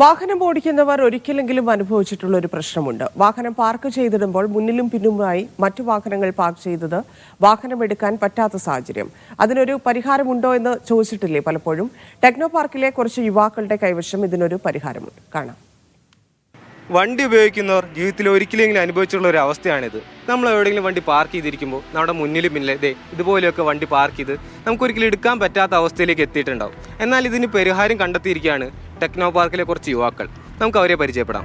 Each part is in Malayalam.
വാഹനം ഓടിക്കുന്നവർ ഒരിക്കലെങ്കിലും അനുഭവിച്ചിട്ടുള്ള ഒരു പ്രശ്നമുണ്ട്. വാഹനം പാർക്ക് ചെയ്തിടുമ്പോൾ മുന്നിലും പിന്നുമായി മറ്റു വാഹനങ്ങൾ പാർക്ക് ചെയ്തത് വാഹനം എടുക്കാൻ പറ്റാത്ത സാഹചര്യം. അതിനൊരു പരിഹാരമുണ്ടോ എന്ന് ചോദിച്ചിട്ടില്ലേ പലപ്പോഴും. ടെക്നോ പാർക്കിലെ കുറച്ച് യുവാക്കളുടെ കൈവശം ഇതിനൊരു പരിഹാരമുണ്ട്. കാണാം. വണ്ടി ഉപയോഗിക്കുന്നവർ ജീവിതത്തിൽ ഒരിക്കലെങ്കിലും അനുഭവിച്ചുള്ള ഒരു അവസ്ഥയാണിത്. നമ്മൾ എവിടെയെങ്കിലും വണ്ടി പാർക്ക് ചെയ്തിരിക്കുമ്പോൾ നമ്മുടെ മുന്നിൽ പിന്നിലെ ഇതേ ഇതുപോലെയൊക്കെ വണ്ടി പാർക്ക് ചെയ്ത് നമുക്കൊരിക്കലും എടുക്കാൻ പറ്റാത്ത അവസ്ഥയിലേക്ക് എത്തിയിട്ടുണ്ടാവും. എന്നാൽ ഇതിന് പരിഹാരം കണ്ടെത്തിയിരിക്കുകയാണ് ടെക്നോ പാർക്കിലെ കുറച്ച് യുവാക്കൾ. നമുക്ക് അവരെ പരിചയപ്പെടാം.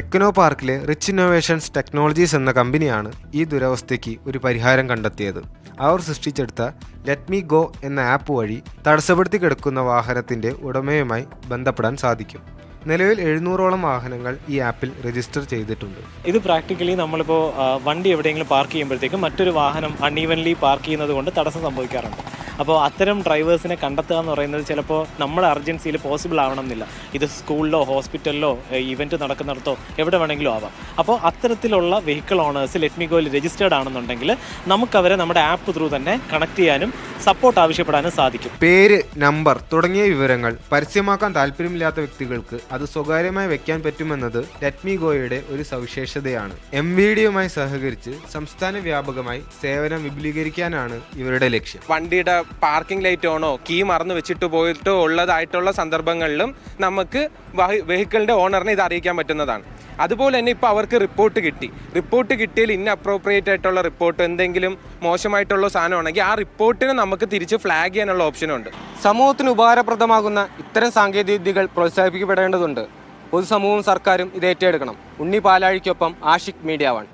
ടെക്നോ പാർക്കിലെ റിച്ച് ഇന്നോവേഷൻസ് ടെക്നോളജീസ് എന്ന കമ്പനിയാണ് ഈ ദുരവസ്ഥയ്ക്ക് ഒരു പരിഹാരം കണ്ടെത്തിയത്. അവർ സൃഷ്ടിച്ചെടുത്ത ലെറ്റ് മീ ഗോ എന്ന ആപ്പ് വഴി തടസ്സപ്പെടുത്തി കിടക്കുന്ന വാഹനത്തിന്റെ ഉടമയുമായി ബന്ധപ്പെടാൻ സാധിക്കും. നിലവിൽ എഴുന്നൂറോളം വാഹനങ്ങൾ ഈ ആപ്പിൽ രജിസ്റ്റർ ചെയ്തിട്ടുണ്ട്. ഇത് പ്രാക്ടിക്കലി നമ്മളിപ്പോൾ വണ്ടി എവിടെയെങ്കിലും പാർക്ക് ചെയ്യുമ്പോഴത്തേക്കും മറ്റൊരു വാഹനം അൺഈവൻലി പാർക്ക് ചെയ്യുന്നത് കൊണ്ട് തടസ്സം സംഭവിക്കാറുണ്ട്. അപ്പോൾ അത്തരം ഡ്രൈവേഴ്സിനെ കണ്ടെത്തുക എന്ന് പറയുന്നത് ചിലപ്പോൾ നമ്മുടെ അർജൻസിയിൽ പോസിബിൾ ആവണമെന്നില്ല. ഇത് സ്കൂളിലോ ഹോസ്പിറ്റലിലോ ഇവന്റ് നടക്കുന്നിടത്തോ എവിടെ വേണമെങ്കിലും ആവാം. അപ്പോൾ അത്തരത്തിലുള്ള വെഹിക്കിൾ ഓണേഴ്സ് ലെറ്റ്മിഗോയിൽ രജിസ്റ്റേർഡ് ആണെന്നുണ്ടെങ്കിൽ നമുക്കവരെ നമ്മുടെ ആപ്പ് ത്രൂ തന്നെ കണക്ട് ചെയ്യാനും സപ്പോർട്ട് ആവശ്യപ്പെടാനും സാധിക്കും. പേര് നമ്പർ തുടങ്ങിയ വിവരങ്ങൾ പരസ്യമാക്കാൻ താല്പര്യമില്ലാത്ത വ്യക്തികൾക്ക് അത് സ്വകാര്യമായി വെക്കാൻ പറ്റുമെന്നത് ലെറ്റ്മി ഗോയുടെ ഒരു സവിശേഷതയാണ്. എം വി ഡിയുമായി സഹകരിച്ച് സംസ്ഥാന വ്യാപകമായി സേവനം വിപുലീകരിക്കാനാണ് ഇവരുടെ ലക്ഷ്യം. വണ്ടിയുടെ പാർക്കിംഗ് ലൈറ്റ് ഓണോ കീ മറന്നു വെച്ചിട്ട് പോയിട്ടോ ഉള്ളതായിട്ടുള്ള സന്ദർഭങ്ങളിലും നമുക്ക് വെഹിക്കിളിന്റെ ഓണറിനെ ഇത് അറിയിക്കാൻ പറ്റുന്നതാണ്. അതുപോലെ തന്നെ ഇപ്പോൾ അവർക്ക് റിപ്പോർട്ട് കിട്ടി. റിപ്പോർട്ട് കിട്ടിയാൽ ഇന്ന അപ്രോപ്രിയേറ്റ് ആയിട്ടുള്ള റിപ്പോർട്ട് എന്തെങ്കിലും മോശമായിട്ടുള്ള സാധനമാണെങ്കിൽ ആ റിപ്പോർട്ടിനെ നമുക്ക് തിരിച്ച് ഫ്ലാഗ് ചെയ്യാനുള്ള ഓപ്ഷനുണ്ട് സമൂഹത്തിന് ഉപകാരപ്രദമാകുന്ന ഇത്തരം സാങ്കേതിക വിദ്യകൾ പ്രോത്സാഹിപ്പിക്കപ്പെടേണ്ടതുണ്ട്. പൊതുസമൂഹവും സർക്കാരും ഇത് ഏറ്റെടുക്കണം. ഉണ്ണി പാലാഴിക്കൊപ്പം ആഷിക് മീഡിയ വൺ.